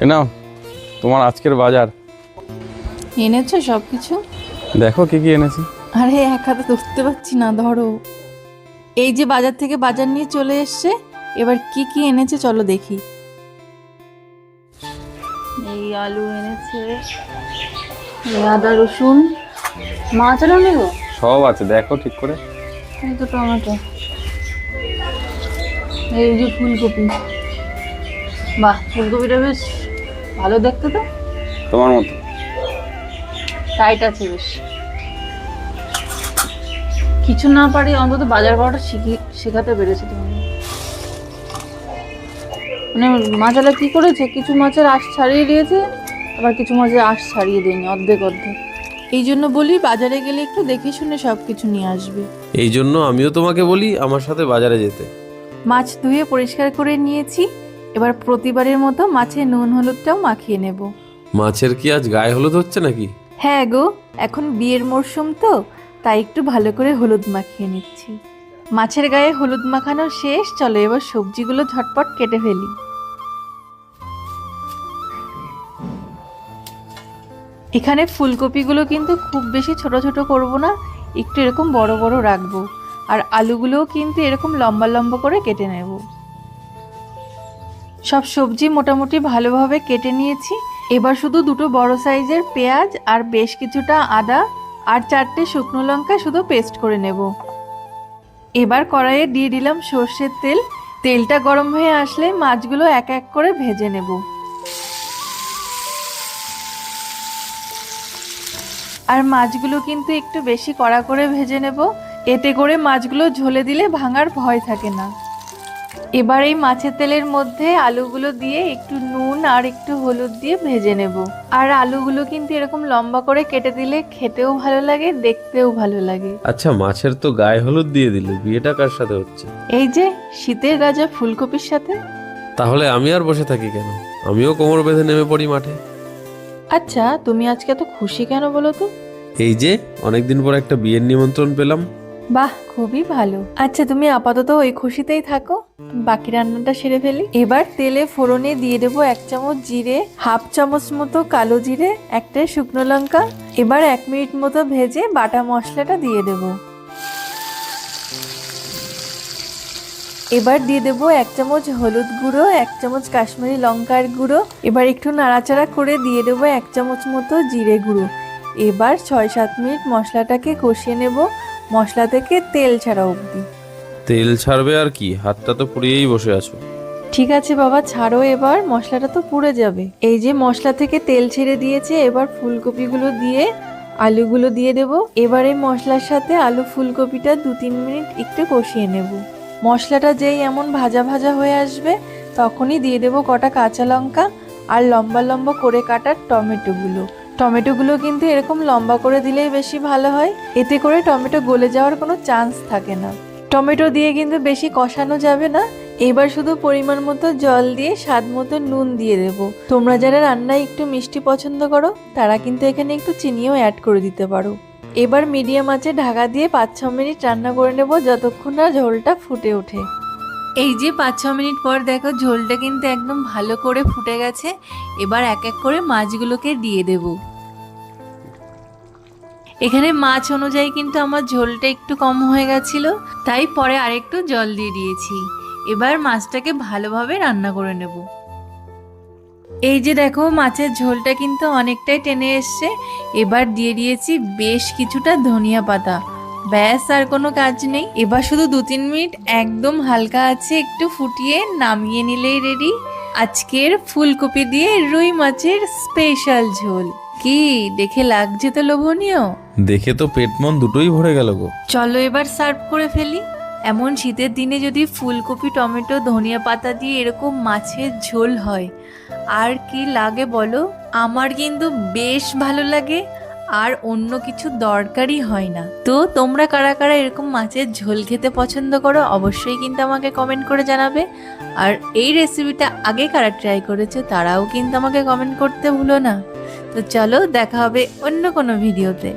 এই নাও তোমার আজকের বাজার। এনেছো সব কিছু দেখো কি কি এনেছি। আরে এক হাতে ধরতে পারছি না ধরো। এই যে বাজার থেকে বাজার নিয়ে চলে এসছে এবার কি কি এনেছে চলো দেখি। এই আলু এনেছে আদা রসুন। মাছ আলু নেব সব আছে দেখো ঠিক করে। এই তো টমেটো। এই যে ফুলকপি। বাহ ফুলকপিটা বেশ ভালো দেখতে তো? তোমার মতো। টাইট আছে বেশ। কিছু না পারি অন্তত বাজার করাটা শিখি শেখাতে পেরেছি তোমাকে মানে মাছালা কি করেছে? কিছু মাছের আঁশ ছাড়িয়ে দিয়েছে আবার কিছু মাছের আঁশ ছাড়িয়ে দেয়নি অর্ধেক অর্ধেক। এই জন্য বলি বাজারে গেলে একটু দেখে শুনে সব কিছু নিয়ে আসবে। এই জন্য আমিও তোমাকে বলি আমার সাথে বাজারে যেতে। মাছ ধুয়ে পরিষ্কার করে নিয়েছি। এবার প্রতিবারের মতো মাছে নুন হলুদটাও মাখিয়ে নেব। মাছের কি আজ গায়ে হলুদ হচ্ছে নাকি? হ্যাঁ গো এখন বিয়ের মরশুম তো তাই একটু ভালো করে হলুদ মাখিয়ে নিচ্ছি। মাছের গায়ে হলুদ মাখানো শেষ চলো এবার সবজিগুলো ঝটপট কেটে ফেলি। এখানে ফুলকপিগুলো কিন্তু খুব বেশি ছোট ছোট করব না একটু এরকম বড় বড় রাখব। আর আলুগুলোও কিন্তু এরকম লম্বা লম্বা করে কেটে নেব। সব সবজি মোটামুটি ভালোভাবে কেটে নিয়েছি। এবার শুধু দুটো বড় সাইজের পেঁয়াজ আর বেশ কিছুটা আদা আর চারটে শুকনো লঙ্কা শুধু পেস্ট করে নেব। এবার কড়াইয়ে দিয়ে দিলাম সর্ষের তেল। তেলটা গরম হয়ে আসলে মাছগুলো এক এক করে ভেজে নেব। আর মাছগুলো কিন্তু একটু বেশি কড়া করে ভেজে নেব। এতে করে মাছগুলো ঝোলে দিলে ভাঙার ভয় থাকে না। এবার এই মাছের তেলের মধ্যে আলুগুলো দিয়ে একটু নুন আর একটু হলুদ দিয়ে ভেজে নেব। আর আলুগুলো কিন্তু এরকম লম্বা করে কেটে দিলে খেতেও ভালো লাগে দেখতেও ভালো লাগে। আচ্ছা মাছের তো গায়ে হলুদ দিয়ে দিলে বিয়েটা কার সাথে হচ্ছে? এই যে শীতের রাজা ফুলকপির সাথে। তাহলে আমি আর বসে থাকি কেন? আমিও কোমর বেঁধে নেমে পড়ি মাঠে। আচ্ছা তুমি আজকে এত খুশি কেন বলো তো? এই যে অনেকদিন পর একটা বিয়ের নিমন্ত্রণ পেলাম। বাহ, খুবই ভালো। আচ্ছা তুমি আপাতত ওই খুশিতেই থাকো। বাকি রান্নাটা সেরে ফেলি। এবার তেলে ফোড়নে দিয়ে দেবো এক চামচ জিরে, হাফ চামচ মতো কালো জিরে, একটা শুকনো লঙ্কা। এবার এক মিনিট মতো ভেজে বাটা মশলাটা দিয়ে দেব। এবার দিয়ে দেবো এক চামচ হলুদ গুঁড়ো, এক চামচ কাশ্মীরি লঙ্কার গুঁড়ো। এবার একটু নাড়াচাড়া করে দিয়ে দেবো এক চামচ মতো জিরে গুঁড়ো। এবার ছয় সাত মিনিট মশলাটাকে কষিয়ে নেব। মশলা থেকে তেল ছাড়া অবধি। তেল ছাড়বে আর কি? হাতটা তো পুড়িয়েই বসে আছো। ঠিক আছে বাবা ছাড়ো এবার মশলাটা তো পুড়ে যাবে। এই যে মশলা থেকে তেল ছেড়ে দিয়েছে এবার ফুলকপিগুলো দিয়ে আলুগুলো দিয়ে দেব। এবারে মশলার সাথে আলু ফুলকপিটা দু তিন মিনিট একটু কষিয়ে নেব। মশলাটা যেই এমন ভাজা ভাজা হয়ে আসবে তখনই দিয়ে দেব কটা কাঁচা লঙ্কা আর লম্বা লম্বা করে কাটা টমেটোগুলো। টমেটোগুলো কিন্তু এরকম লম্বা করে দিলেই বেশি ভালো হয়। এতে করে টমেটো গলে যাওয়ার কোনো চান্স থাকে না। টমেটো দিয়ে কিন্তু বেশি কষানো যাবে না। এবার শুধু পরিমাণ মতো জল দিয়ে স্বাদ মতো নুন দিয়ে দেব। তোমরা যারা রান্নায় একটু মিষ্টি পছন্দ করো, তারা কিন্তু এখানে একটু চিনিও অ্যাড করে দিতে পারো। এবার মিডিয়াম আঁচে ঢাকা দিয়ে পাঁচ ছ মিনিট রান্না করে নেব যতক্ষণ না ঝোলটা ফুটে ওঠে। এই যে পাঁচ ছ মিনিট পর দেখো ঝোলটা কিন্তু একদম ভালো করে ফুটে গেছে, এবার এক এক করে মাছগুলোকে দিয়ে দেব। এখানে মাছ অনুযায়ী কিন্তু আমার ঝোলটা একটু কম হয়ে গেছিল, তাই পরে আরেকটু জল দিয়ে দিয়েছি। এবার মাছটাকে ভালোভাবে রান্না করে নেব। এই যে দেখো মাছের ঝোলটা কিন্তু অনেকটাই টেনে এসছে, এবার দিয়ে দিয়েছি বেশ কিছুটা ধনিয়া পাতা। ব্যাস আর কোনো কাজ নেই। এবার শুধু দু তিন মিনিট একদম হালকা আছে একটু ফুটিয়ে নামিয়ে নিলেই রেডি আজকের ফুলকপি দিয়ে রুই মাছের স্পেশাল ঝোল। কি দেখে লাগছে তো লোভনীয়? দেখে তো পেট মন দুটোই ভরে গেল গো। চলো এবার সার্ভ করে ফেলি। এমন শীতের দিনে যদি ফুলকপি টমেটো ধনিয়া পাতা দিয়ে এরকম মাছের ঝোল হয় আর কি লাগে বলো? আমার কিন্তু বেশ ভালো লাগে। আর অন্য কিছু দরকারই হয় না। তো তোমরা কারা কারা এরকম মাছের ঝোল খেতে পছন্দ করো, অবশ্যই কিন্তু আমাকে কমেন্ট করে জানাবে। আর এই রেসিপিটা আগে কারা ট্রাই করেছে, তারাও কিন্তু আমাকে কমেন্ট করতে ভুলো না। তো চলো দেখা হবে অন্য কোনো ভিডিওতে